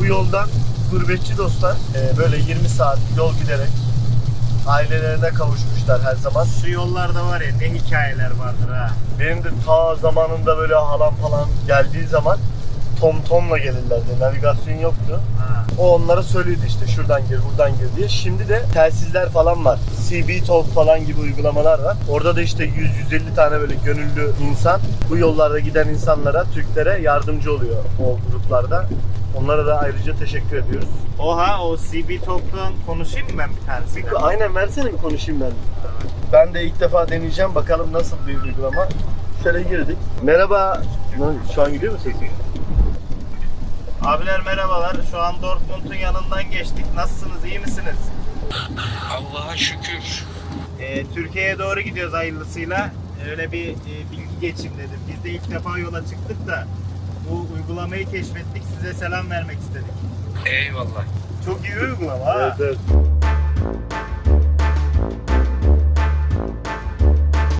Bu yoldan gurbetçi dostlar e, böyle 20 saat yol giderek ailelerine kavuşmuşlar her zaman. Şu yollarda var ya ne hikayeler vardır ha. Benim de ta zamanında böyle halam falan geldiği zaman Tom Tom'la gelirlerdi. Navigasyon yoktu. ha. O onlara söylüyordu işte şuradan gir, buradan gir diye. Şimdi de telsizler falan var. CB Talk falan gibi uygulamalar var. Orada da işte 100-150 tane böyle gönüllü insan bu yollarda giden insanlara, Türklere yardımcı oluyor o gruplarda. Onlara da ayrıca teşekkür ediyoruz. Oha o CB Talk'tan konuşayım mı ben bir tanesi? Bir, aynen versene bir konuşayım ben. Ben de ilk defa deneyeceğim. Bakalım nasıl bir uygulama. Şöyle girdik. Merhaba. Şu an gidiyor mu sesin? Abiler merhabalar. Şu an Dortmund'un yanından geçtik. Nasılsınız? iyi misiniz? Allah'a şükür. Ee, Türkiye'ye doğru gidiyoruz hayırlısıyla. Öyle bir e, bilgi geçeyim dedim. Biz de ilk defa yola çıktık da bu uygulamayı keşfettik. Size selam vermek istedik. Eyvallah. Çok iyi uygulama ha. Evet evet.